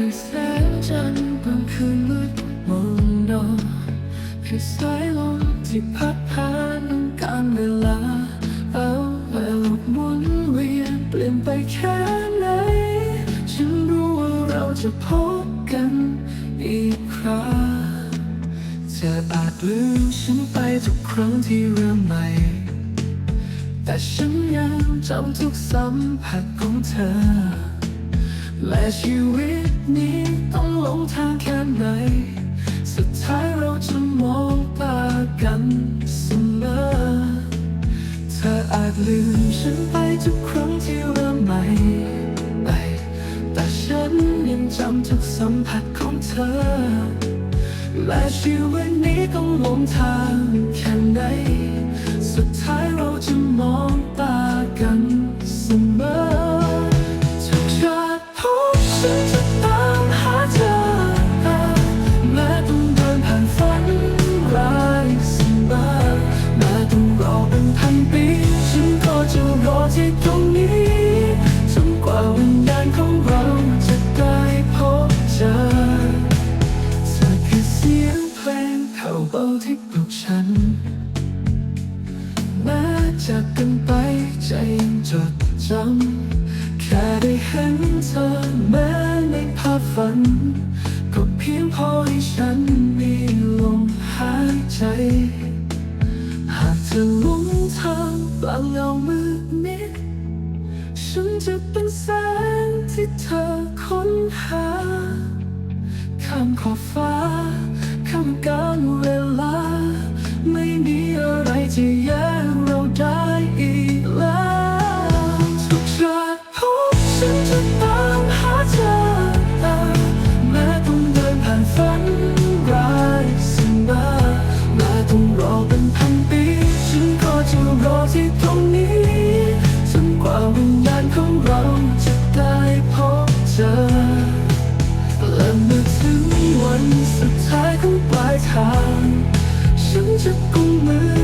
คือแสงจันทร์บนคืนมืดมนนอนคือสายลมที่พัดผ่านการเวลา เอาเวลาหมุนเวียนเปลี่ยนไปแค่ไหน ฉันรู้ว่าเราจะพบกันอีกครั้งเธออาจลืมฉันไปทุกครั้งที่เริ่มใหม่ แต่ฉันยังจำทุกสัมผัสของเธอและชีวิต นี้ต้องหลงทางแค่ไหน สุดท้ายเราจะมองตากันเสมอ เธออาจลืมฉันไปทุกครั้งที่เริ่มใหม่ไปแต่ฉันยังจำทุกสัมผัสของเธอ และชีวิตนี้ต้องหลงทางแค่ไหน สุดท้ายเราจะมองตา ที่ปลุกฉันแม้จากกันไปใจยังจดจำแค่ได้เห็นเธอแม้ในภาพฝัน ก็เพียงพอให้ฉันมีลมหายใจ หากเธอหลงทางบางเงามืดมิดฉันจะเป็นแสงที่เธอค้นหาข้ามขอบฟ้าข้าม ปลายทาง ฉันจะกุมมือ